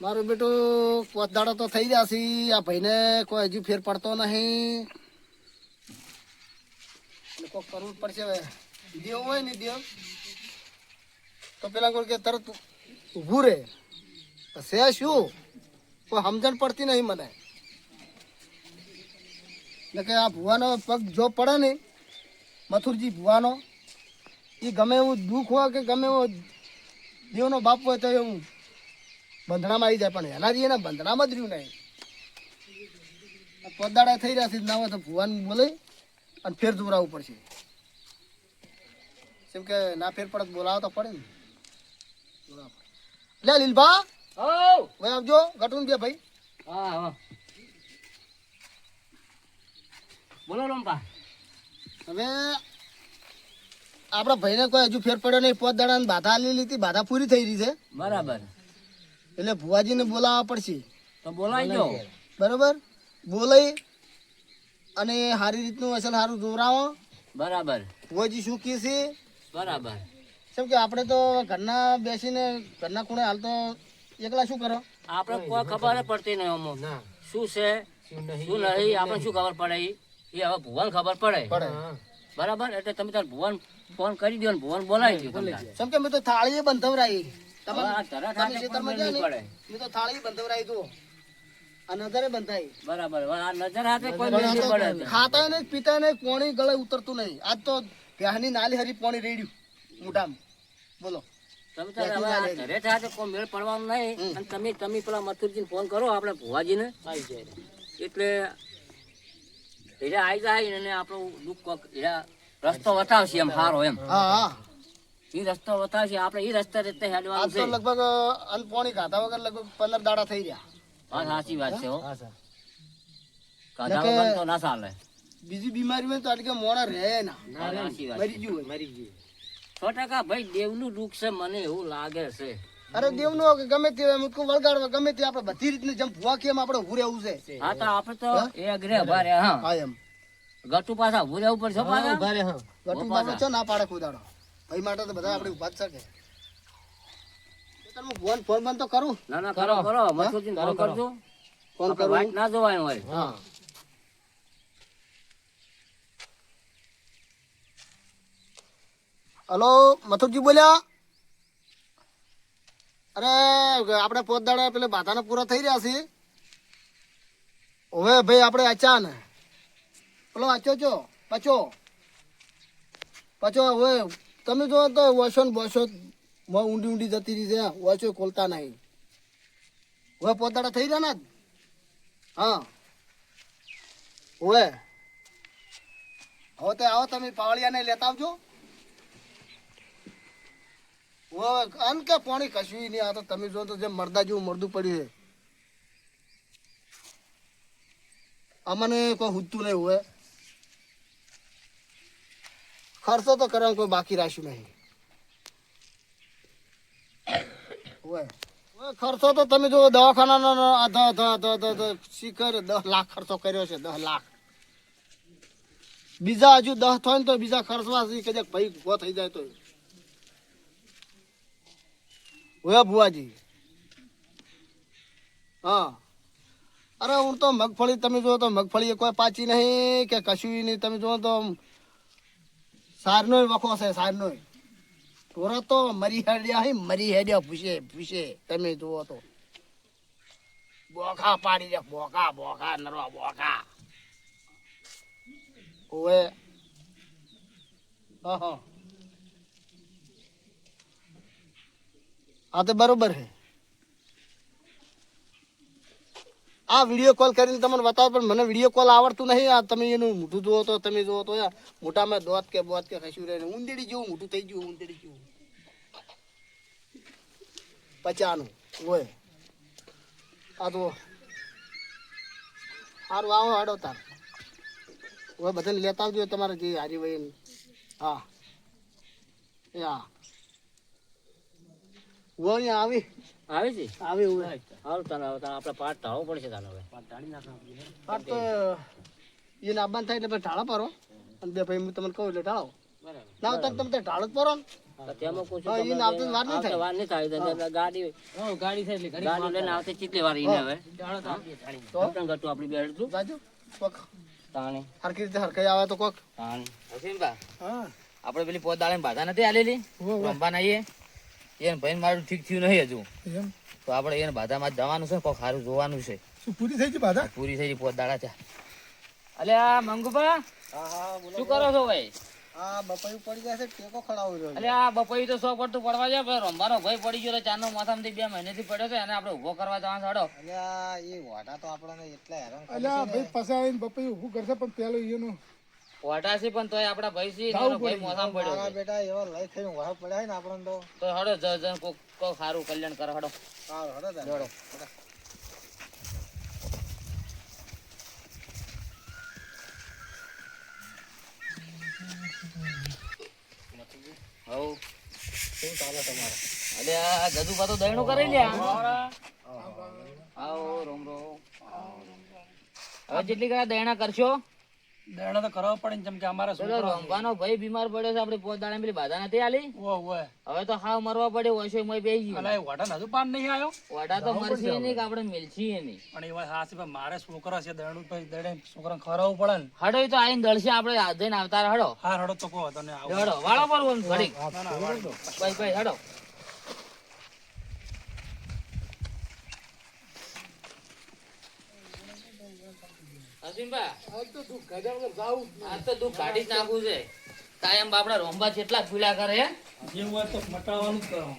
મારો બેટો પોત દાડો તો થઈ જશે. આ ભાઈને કોઈ હજુ ફેર પડતો નહીં. કોક કરવું પડશે હવે. દેવ હોય ને દેવ, તો પેલા કોઈ કે તરત ઊભું રહે છે શું? કોઈ સમજણ પડતી નહીં મને. એટલે કે આ ભુવાનો પગ જો પડે ને, મથુરજી ભુવાનો એ ગમે એવું દુઃખ હોય કે ગમે એવો દેવનો બાપ હોય તો એવું બંધણામાં આવી જાય પણ એના એના બંધણામાં જ રહ્યું નહીં. પદાડા થઈ રહ્યા છે ના હોય તો ભુવાન બોલે અને ફેર દોરાવવું પડશે. કેમ કે ના ફેર પડે બોલાવો તો પડે ને. લે લીલભા. ભાઈ આવજો ગટુન બે ભાઈ. હા હા. બોલો રંપા હવે આપણા ભાઈને કોઈ હજુ ફેર પડ્યો નહીં પોત દાડા બાધા આલી લીધી બાધા પૂરી થઈ રહી છે. બરાબર. એટલે ભુવાજીને બોલાવવા પડશે. તો બોલાવી દો બરોબર? બોલાઈ અને સારી રીતનું અસલ સારું દોરાવો. બરાબર. ભુવાજી શું કહે છે? બરાબર. કેમ કે આપણે તો ઘરના બેસીને ઘરના ખૂણે હાલ તો એકલા શું કરો? આપણે કોઈ ખબર પડતી નહીં અમુક. શું છે? શું નહીં આપણે શું ખબર પડે? એ હવે ભુવન ખબર પડે. પડે. બરાબર? એટલે તમે તાર ભુવન ફોન કરી દો ને ભુવન બોલાવી દો. કેમ કે મેં તો થાળીએ બંધવરાઈ. ને ખાતા નહીં પીતા નહીં પોણી ગળે ઉતરતું નહીં. આજ તો પ્યાહની નાલી હરી પોણી રેડ્યું મોઢામાં. બોલો. તમે પેલા મથુરજીને ફોન કરો આપણે ભુવાજીને. એટલે એટલે આવી જાય ને આપણું દુઃખ રસ્તો બતાવશે એમ સારો એમ. હા હા. એ રસ્તો બતાવશે આપણે એ રસ્તે રીતે હેડવાનું છે. લગભગ અન પોણી ખાધા વગર લગભગ પંદર દાડા થઈ રહ્યા. હા સાચી વાત છે હો. કાઢા વગર તો ના ચાલે. બીજી બીમારી હોય તો આટકે મોડા રહે ના. હા, મરી ગયું મરી ગયું સો ટકા ભાઈ દેવનું દુઃખ છે મને એવું લાગે છે. અરે દેવ નો ગમે તે મુટકો વળગાડવા ગમે તે આપણે બધી રીતની જેમ ભૂવા કેમ આપણે ઉભું રહેવું છે. હા તો આપણે તો એ અગ્રે ઊભા રહ્યા હા. હા એમ. ગટુ પાછા ઉભું રહેવું પડશે પાછા? ગટુ પાછા. છો ના પાડે કુદાડો ભાઈ માટે તો બધા આપણે ઊભા જ છે તમે ફોન ફોન બંધ તો કરું. ના ના કરો કરો. મથુરજીને ફોન કરજો. ફોન આપણે વાટ ના જોવાનું હોય. હા. હલો મથુરજી બોલ્યા? અરે આપણે પોત દાડા પેલે બાધાના પૂરા થઈ રહ્યા છે હવે ભાઈ આપણે આચા ને પેલો આચો છો? પચો પચો હવે. તમે જો તો વસો ને બસો માં ઊંડી ઊંડી જતી રહી છે. વસો ખોલતા નહીં. હવે પોતાડા થઈ રહ્યા ને? હા. ઓવે હવે તો આવો તમે પાવળિયાને લેતા આવજો. અન કે પાણી કશું નહીં. આ તો તમે જો તો જેમ મરદા જેવું મરદું પડ્યું છે. અમને કોઈ હુજતું નહીં હોય. ખર્ચો તો કરવાનું, કોઈ બાકી રાખ્યું નહીં. હોય ખર્ચો તો તમે જો દવાખાનાનો શિખર દસ લાખ ખર્ચો કર્યો છે દસ લાખ. બીજા હજુ દસ થાય ને તો બીજા ખર્ચવા કદાચ ભાઈ ઊભો થઈ જાય તો ઓયા, ભુવાજી. હા. અરે, હું તો મગફળી, તમે જુઓ તો મગફળી કોઈ પાચી નહીં કે કશું નહીં. તમે જુઓ તો સારનો વખો છે સારનો તોરા તો મરી હેડ્યા હે, મરી હેડ્યા ભૂસે ભૂસે. તમે જુઓ તો. બોખા પાડી દે બોખા બોખા, નરવા, બોખા. ઓવે. હા હા હા તો બરોબર છે આ વીડિયો કોલ કરીને તમને બતાવો, પણ મને વીડિયો કોલ આવડતું નહીં. આ તમે એનું મોઢું જુઓ તો, તમે જુઓ તો મોટામાં દોત કે બોત કે ખસ્યું રહે ઊંધેડી જેવું મોઢું થઈ ગયું, ઊંધેડી જેવું. પચાનું હોય આ તો સારું આવો, હાડો તાર. હવે બધાને લેતા આવજો તમારે જે હારી વહીને હા. એ હા. આવી. આવે છે? આવે હું હાલ તારે આપણે પાઠ ઢાળવો પડશે તારે હવે. હા તો એને આબાન થાય એટલે ઢાળા પારો અને બે ભાઈ હું તમને કહું એટલે ઢાળો. ના તમે તમે ઢાળો જ પારો ને. નહીં નહીં આપણે પેલી પોત દાડે બાધા નથી આલેલી? રમવા આવીએ એને ભાઈ મારું ઠીક થયું નહીં હજુ. એમ? તો આપણે એને બાધામાં જવાનું છે કોક સારું જોવાનું છે. શું પૂરી થઈ ગઈ બાધા? પૂરી થઈ ગઈ પોત દાડા છે અલે આ મંગુભા હા હા બોલો શું કરો છો ભાઈ? આ બપાઈ પડી ગયા છે ટેકો ખડાવી રહ્યો અલે આ બપોઈ તો સો પડતું પડવા જાય પણ રમવાનો ભાઈ પડી ગયો ચાનો માથામાંથી બે મહિનેથી પડ્યો છે અને આપણે ઊભો કરવા જવાનું હડો. અલે એ વાટા તો આપણને એટલા હેરાન કરે અલે ભાઈ આવીને બપાઈ ઊભું કરશે પણ પેલો એનું વાટા પણ તોય આપણા ભાઈ છે ભાઈ મોસામ પડ્યો મારા બેટા એવા લઈ ખાઈને વાહ પડ્યા ને આપણને તો. તો હડો જ જણ કોક કોક સારું કલ્યાણ કરે હડો. સારું હડો દા હડો હવ. શું ચાલે તમારે અલે આ. જદુ પાતો દયણો કરી લ્યા આવો રોમ રોમ. હવે જેટલી કરા દયણા કરશો? દેણા તો કરવો પડે ને જેમ કે અમારા પેલો રમવાનો ભાઈ બીમાર પડ્યો છે આપણે પોત દાડા પેલી બાધા નથી આલી? ઓ ઓય. હવે તો હાવ મરવા પડે ઓછો મોય બેહી ગયો. અલા વાટા હજુ પાન નહીં આવ્યો વાડા તો મરશે નહીં કે આપણે મિલશી નહીં. પણ એ વાત સાચી પણ મારે છોકરો છે દેણું તો દેડે છોકરાને ખવડાવવું પડે ને. હડો તો આઈને દળશે આપણે આધઈને આવતા રહો. હડો. હા હડો તો કહો તને આવું. હડો વાળો પર ના ના વાળો. ભાઈ ભાઈ હડો અસીમબા, આજ તો દુઃખ કાઢી જ નાખવું છે કાયમ બાપડા રોંબા જેટલા ફૂલા કરે હે? તો મટાડવાનું કરવાનું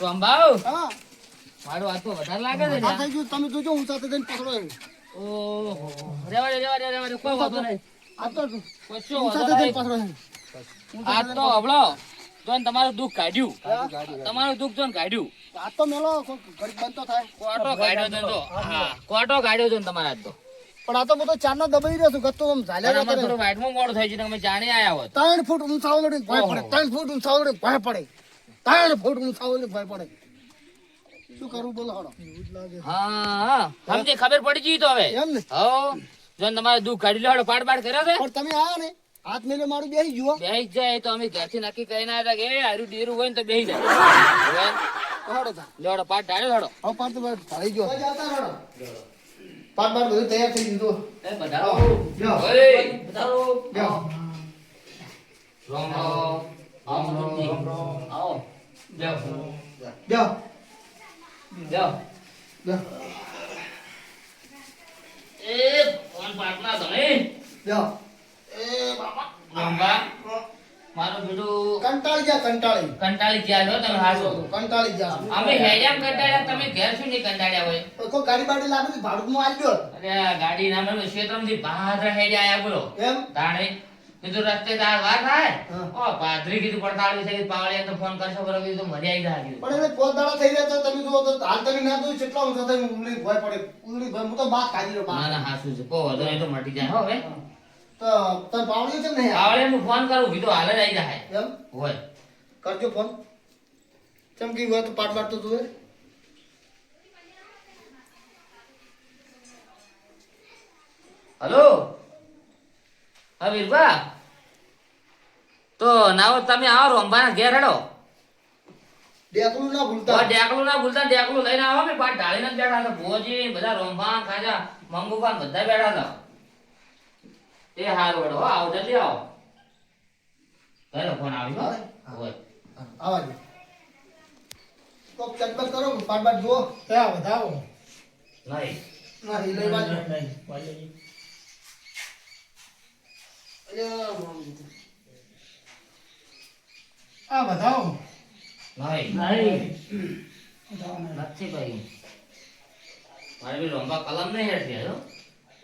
રોંબાઓ, હા. હાથ તો વધારે લાગે છે થઈ ગયું તમે જોજો હું સાથે જઈને પકડો એમ. ઓહો રેવા દે રેવા રેવા કોઈ વાંધો નહીં. આ તો કશો સાથે જઈને પકડો એમ. આજ તો હવળો. જો ને તમારું દુઃખ કાઢ્યું. તમારું દુઃખ જો ને કાઢ્યું. આ તો મેલો કોઈ ઘડીક થાય. કોટો કાઢ્યો તો તો હા કોટો કાઢ્યો તો ને તમારા આજ તો. પણ આ તો બધો ચારનો દબાઈ રહ્યો છું ગતો આમ ઝાલ્યા કરે. થોડું વાઇટમાં મોડ થઈ છે તમે જાણે આયા હોત. ત્રણ ફૂટ ઊંચાવો લડીને ભય પડે ત્રણ ફૂટ ઊંચાવો લડીને ભય પડે. ત્રણ ફૂટ ઊંચાવો લડીને ભય પડે. શું કરું બોલો હળો હા હા. સમજે ખબર પડી ગઈ તો હવે. એમ ને? હો જો તમારે દુઃખ કાઢી લો પાડ પાડ કર્યો છે? પણ તમે આયા ને હાથ મેલે મારું બેસી જુઓ. બેહી જાય તો અમે ઘરથી નક્કી કરીને આવ્યા હતા કે હારું ડેરું હોય ને તો બેહી જાય હવે લેવડો પાડ ઢાળ્યો હેડો હવે પાર તો ભાઈ ગયો. પાર બાર બધું તૈયાર થઈ દીધું એ બધારો. ઓય બધારો લ્યો. રોમ રોમ આમ રોમ આવો જાઓ. જાઓ. એ પાટના તમે. રોંબા મારું બેટું કંટાળી ગયા કંટાળી. કંટાળી ગયા છો તમે હાસો કંટાળી ગયા. અમે હેજામ કંટાળ્યા તમે ઘેર શું નહીં કંટાળ્યા હોય? કોઈ ગાડી બાડી તો ભાડું માં આલ્યો અરે ગાડી ના મને ક્ષેત્રમાંથી બહાર હેડ્યા આયા બોલો. એમ? તાણે. કીધું રસ્તે તાર વાત થાય. ઓ પાદરી કીધું પડતાળું છે કે પાવળિયા તો ફોન કરશો બરોબર કીધું મરી આવી જાય પણ પોત દાડા થઈ રહ્યા તો તમે જુઓ તો હાલ તમે ના જોયું કેટલા ઊંચા થઈને ઉંગલી ભય પડે. ઉંગલી ભય હું તો બાદ કાઢી રહ્યો ના ના હાસું છે. કો વધુ તો મટી જાય. હો હવે તો તમે પાવડી છે ને હું ફોન કરું કીધું હાલ જ આવી જાય એમ? હોય. કરજો ફોન ચમકી હોય તો પાટ પાટ તો તું હલો? હા વીરબા તો નાવો તમે આવો રોંભાના ઘેર હેડો. ડેકલું ના ભૂલતા. ડેકલું ના ભૂલતા ડેકલું લઈને આવો ને પાટ ઢાળીને જ બેઠા હતા. ભોજી બધા રોંભા ખાજા મંગુબા ને બધા બેઠા હતા. એ હારું વડો હો, આવો જલ્દી આવો. ઘરે ફોન આવ્યો હો. હોય. આવા દે કોક ચકમક કરો પાંચ પાટ જુઓ. ક્યાં વધાવો નહીં. ના એ લઈ બાજુ. નહીં, દીકરું. આ વધાવો નહીં. નથી ભાઈ. મારે બી લોંબા કલમ નહીં હેઠી હો.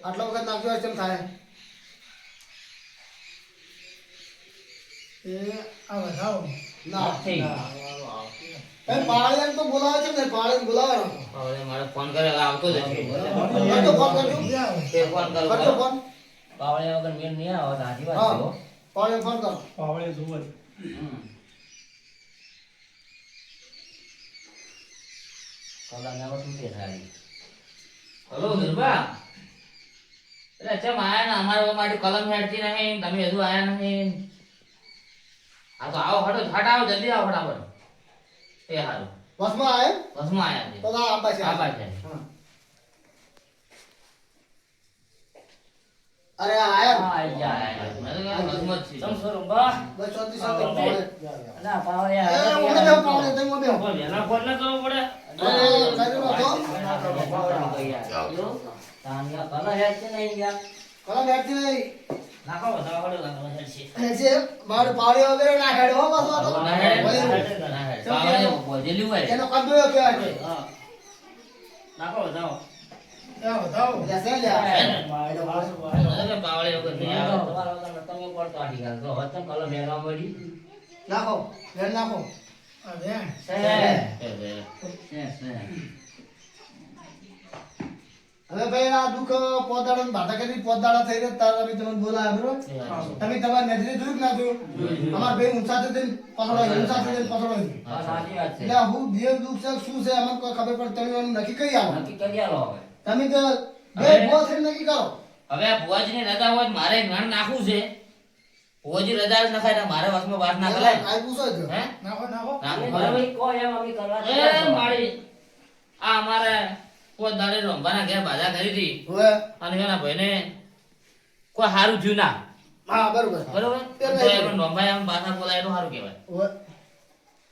આટલો વખત નાખ્યો કેમ થાય? એ આ વધાવો ના નથી. એ પાળિયાને તો બોલાવે છે ને પાળિયાને બોલાવે. હવે મારે ફોન કરે આવતો જ હશે. કરજો ફોન કરજો. તે ફોન કરું. કરજો ફોન પાવળિયા વગર મેળ નહીં આવે સાચી વાત છે હો. ફોન કરો. પાવળે જોવે હમ. કલાને હવે તૂટે સારી. હલો દુર્બા એટલે ચમ આયા ને? અમારા માટે કલમ હેડતી નહીં તમે હજુ આયા નહીં. આ તો આવો હટો હટ આવો જલ્દી આવો ફટાફટ એ હારું બસમાં આવે બસમાં આવ્યા છે તો આ પાસે આ છે. અરે આયા હા, આઈ જા, આયા. મેં તો બસમાં છે. ચમ છો રંભા? બસ શાંતિ શાંતિ ના, પાવડે એ, આ ઓલે બેહો, પાવડે, તમે ઓલે બેહો. વહેલા ફોન ના કરવો પડે. અરે, કરી લો તો. તાનિયા કલા હેડ છે નહીં યાર. કલા બેઠી નહીં. નાખો બધા વડે લાગવા હેડ છે. એ છે, મારું પાવડે વગેરે ના ખેડે હો બસ આ તો. ના હેડે, ના હેડે. પાવડે બોધેલી હોય. એનો કદો કહેવાય છે. નાખો બધા. નાખો મળી. નાખો. નાખો. હવે ભાઈ આ દુઃખ પોદાડો ને કરી પોદાડા થઈ રહ્યા તાર અમે તમને બોલાયા બરોબર તમે તમારી નજરે જોયું ના જોયું? અમાર ભાઈ ઊંચા થઈને પકડો ઊંચા થઈને પકડો. એટલે હું બે દુઃખ છે શું છે અમને કોઈ ખબર પડે? તમે નક્કી કરી આવો. નક્કી કરી આવો તમે તો બે ભૂવા થઈને નક્કી કરો. હવે આ ભુવાજીની રજા હોય મારે ગણ નાખવું છે. ભુવાજી રજા જ નખાય ને મારે વસમાં વાત ના કરાય. આ પૂછો છો હે? નાખો નાખો. નાખો. ભાઈ કહો એમ અમે કરવા એ મારી આ અમારે કોઈ દાડે રંભાના ઘેર બાધા કરી હતી અને એના ભાઈને કોઈ સારું થયું ના. હા બરોબર. બરોબર? તો આમ પાછા બોલાય એટલું સારું કહેવાય.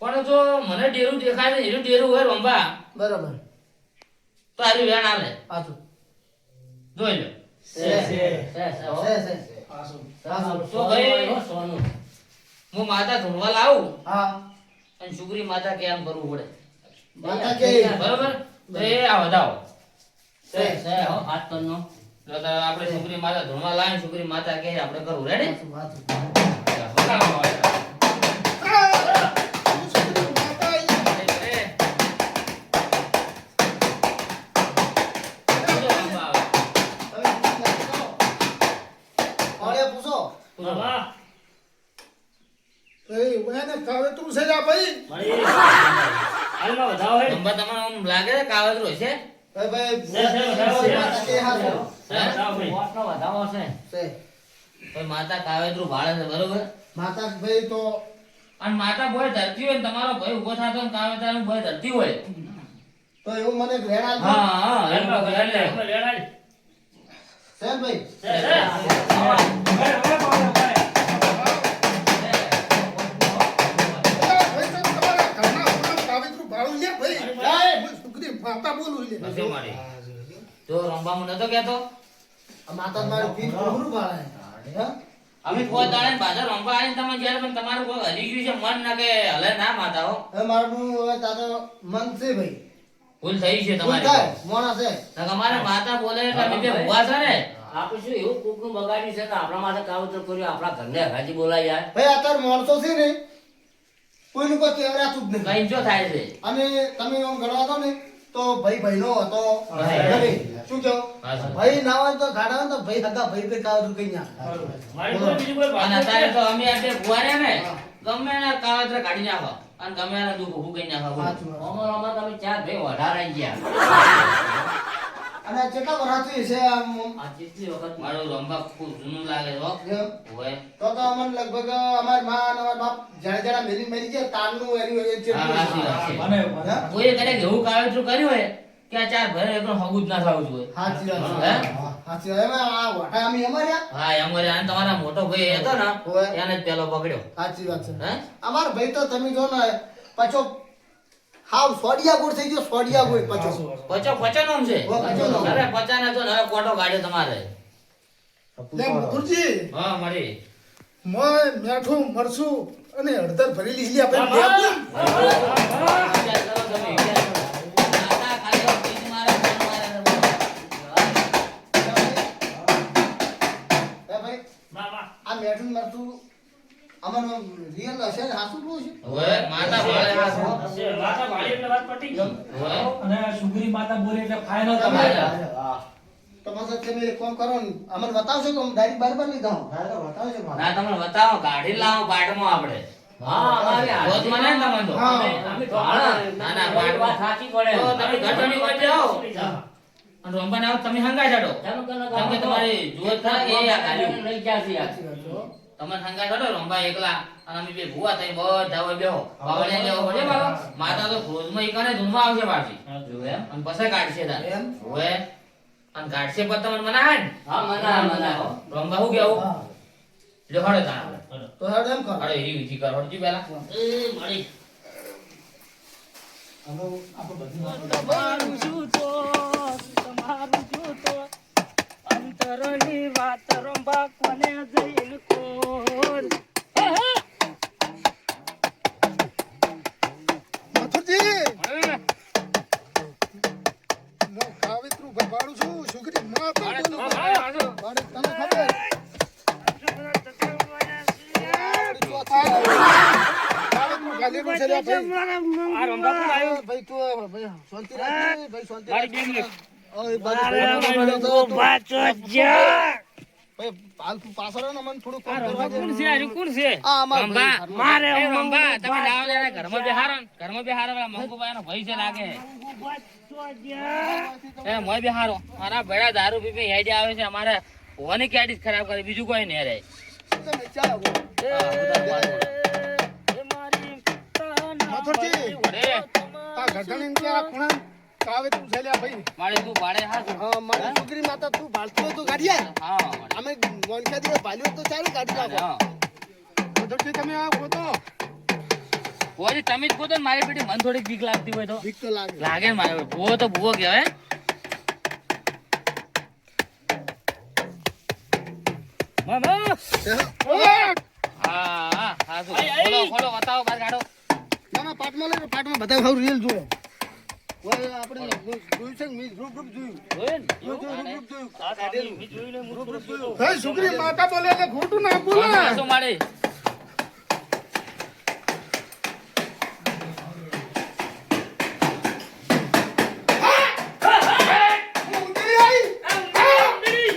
પણ જો મને ડેરું દેખાય ને એનું ડેરું હોય રંભા બરોબર. તો આજે વેણ આલે. પાછું જોઈ લો. તો ભાઈ-. હું માતા ધૂણવા લાવું. હા. અને છોકરી માતા કેમ કરવું પડે. માતા કે. બરોબર? એ આ વધાવો છે, છે, હો, હાથ તનનો. તો આપણે છોકરી માતા ધૂણવા લાવીને છોકરી માતા કહે આપણે કરવું રેડી બાબા, એ એને કાવતરું ભાઈ મળી. હાલમાં લાગે છે કાવતરો છે ભાઈ ભાઈ છે, છે, વધાવો છે. માતા કાવેતરું છે બરોબર ભાઈ તો અને માતા ભોય ધરતી હોય ને તમારો ભાઈ ઊભો થતો ને કાવેતરાનું ભોય ધરતી હોય તો એવું મને ગ્રહણ હા હા વધાવો, એટલે. હાલમાં લેવડાય. બોલું લે ભાઈ મારી. તો રંબા મારી. જો નતો કહેતો? માતા મારી કોહરું ભાળે હે? અમે કોઈ દાડે બાજા રંબા આવીને તમે જ્યારે પણ તમારું કોઈ હલી ગયું છે મન ના કે હલે ના માતા હો? હવે મારું હવે તાતો મન છે ભાઈ. ભૂલ થઈ છે તમારી મોણા છે. તમારે માતા બોલે અમે બે ભૂવા છે ને? આપણે શું એવું કોકનું બગાડ્યું છે કે આપણા માથે કાવતર કર્યું? આપણા ઘરને હરાજી બોલાય યાર. ભાઈ અત્યારે માણસો છે ને કોઈનું કોઈ કેવરાતું જ નહીં. કઈ જો થાય છે. અને તમે એમ ગણવા દો ને તો ભાઈ ભાઈનો હતો. શું કહો ભાઈ ના હોય તો ગાડા હોય તો ભાઈ હતા ભાઈ ભાઈ કાવતરું કઈ ના મારી કોઈ બીજું કોઈ અને વાત અત્યારે નથી. તો અમે આ બે ને ગમે એના કાવતરા કાઢી નાખો. અને ગમે એના દુઃખ ઊભું કરી નાખો. અમારો આમાં તમે ચાર ભાઈ વધારે ગયા. આ કેટલા વરાથી છે આમ આ કેટલી વખત મારો રંભા ખૂબ જૂનું લાગે છે હો. હોય. તો તો અમને લગભગ અમારમાં અને અમાર બાપ જણા જણા મેલી મેલી ગયા તાનનું એરી એ છે મને છે. હે? કોઈએ કદાચ કર્યું હોય કે આ ચાર ભરે એકનો હગું જ ના થાવું જોઈએ સાચી વાત છે. હે? સાચી વાત. એમાં આ વટા અમે અમાર્યા હા અમાર્યા અને તમારા મોટો ભાઈ હતો ને. એને જ પેલો પકડ્યો સાચી વાત છે હે અમાર ભાઈ તો તમે જો ને પાછો હાવ સોડિયા ગોળ થઈ ગયો સોડિયા ગોળ પાછો. પચો પચો નામ છે? પચો. અરે પચા ને તો હવે કોટો કાઢ્યો તમારે. લે મધુરજી હા મારી મોય મેઠું મરસું અને હળદર ભરેલી લીધી આપણે બે. આ મેઠું મરતું અમારું રિયલ હશે ને હાસું બહુ છે. હવે માતા ભાળે હાસુ છે માતા ભાળે એટલે વાત પટી ગઈ. અને સુગરી માતા બોલે એટલે ફાઇનલ તમે તમારે. તો પછી તમે એક કામ કરો ને. અમને બતાવશો કે હું ડાયરી બાર બાર લીધા હું બતાવશો બતાવજો ના તમને બતાવો ગાડી લાવો પાટમાં આપણે. હા, અમારે આ મને તમને તો. અમે- તો. ના, ના, તમારી વાત પડે. તો તમે ઘટણી કોઈ જાઓ. અને રોંબાને આવો તમે હંગાઈ જાડો. ચાલો, કે તમારી જુઓ થાય એ આ કાર્યું. લઈ છે હો. તમે સંગા કરો રંભા એકલા? અને અમે બે ભૂવા થઈ બધા હોય બેહો. બાવળે લેવો હોય બાબા? માતા તો ક્રોધમાં એકને ધૂનમાં આવશે પાછી. જોવે એમ? અને પછી કાઢશે તાર. એમ? હોવે અને કાઢશે પછી તમને મનાય ને? હા મના મના રંબા હું કેવું હા. હડે તાર તો હડે એમ કર. અરે એવી વિધિ કર. હડજી પેલા. એ મળી. હવે આપણે બધું તમારું શું તો. તમારું અંતરની વાત રંભા કોને જઈને કોણ અમારે હોવાની કેડી ખરાબ કરે બીજું કોઈ નહીં રે. તમે ચાલો. મથુરજી આ ગધેડીને કે આ ખૂણા? કાવેત્રું છે લે ભાઈ મારે તું ભાડે હા હા, મારી છોકરી માતા તું ભાળતો હોય તો ગાડી હા અમે મોનકા દિવસ ભાલ્યો તો ચાલુ ગાડી હા. મથુરજી તમે આ ગોતો ભુવાજી તમે જ કહો મારી પેટી મન થોડીક બીક લાગતી હોય તો બીક તો લાગે લાગે મારે ભૂવો તો ભૂવો કહેવાય હા હા હા બોલો બોલો ખોલો બતાવો બહાર કાઢો ના ના પાટમાં લઈ પાટમાં બધા ખાવ રીલ જુઓ આપણે જોયું છે ને ગ્રુપ જોયું. જોયું રૂપ જોયું, છોકરી માતા બોલે એટલે ખોટું ના બોલે શું મારે ઊંઘી આવી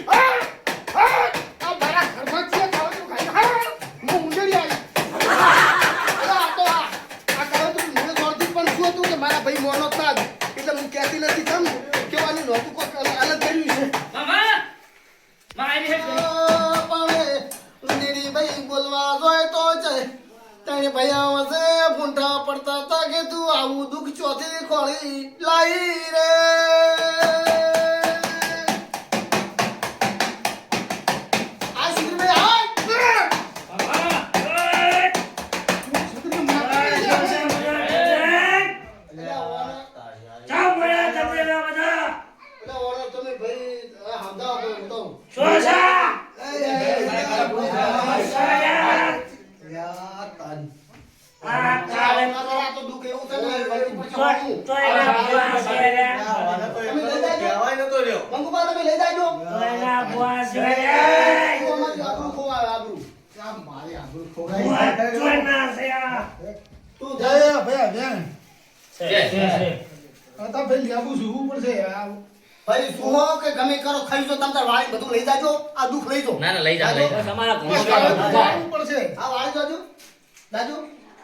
આ, આ, આ મારા ઘરમાં છે કાવેત્રું ખાઈ હા હું ઊંઘી આવી અરે આ તો આ આ કાળો તો મને દોડતી પણ શું હતું કે મારા જ એટલે હું કહેતી નથી કેમ કેવાની નહોતું કોક અલગ કર્યું છે. પણ ભાઈ બોલવા જોય તો જાય તણે ભાઈ આવશે ફૂંટા પડતા તા કે તું આવું દુઃખ ચોથી ખોળી લાઈ રે. ભાઈ સુહો કે ગમે કરો ખાઈ જો તમ તાર વાળી બધું લઈ જાજો આ દુઃખ લઈ જો ના ના લઈ જા લઈ જાઓ. તમારા ઘોડા ઉપર છે આ વાળી જાજો. જાજો.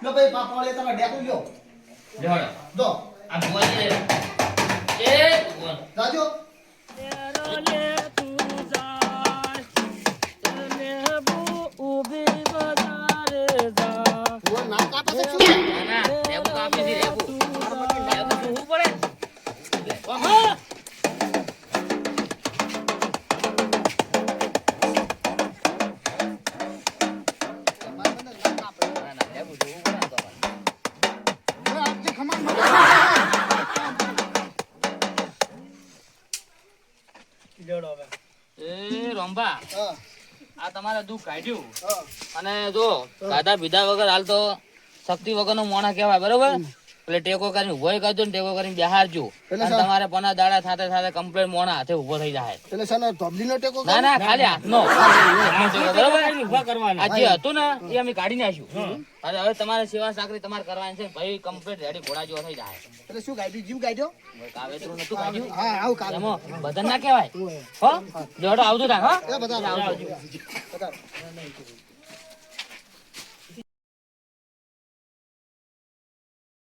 લો ભાઈ બાપા વાળી તમે ડેકું લ્યો. જો આ ભુવાજી આ તમારે દુઃખ કાઢ્યું. અને જો ખાધા પીધા વગર હાલ તો શક્તિ વગર નો મોણા કહેવાય બરોબર? એટલે ટેકો કરીને ઊભો કરજો ને ટેકો કરીને બેહારજો અને તમારે પના દાડા સાથે સાથે કમ્પ્લેન મોણા હાથે ઊભો થઈ જાય. એટલે સર ધોબલી નો ટેકો ના ના ખાલી હાથનો. ટેકો, બરોબર? આ જે હતું ને એ અમે કાઢી નાખ્યું. અને હવે તમારે સેવા સાકરી તમારે કરવાની છે ભાઈ કમ્પ્લીટ રેડી ઘોડા જેવો થઈ જાય. એટલે શું ગાડ્યું જીવ ગાડ્યો કાવેતરું નતું ગાડ્યું હા આવું કાલે બધા ના કહેવાય? હો? જોડો આવતું થાય હો? બધા આવજો. બધા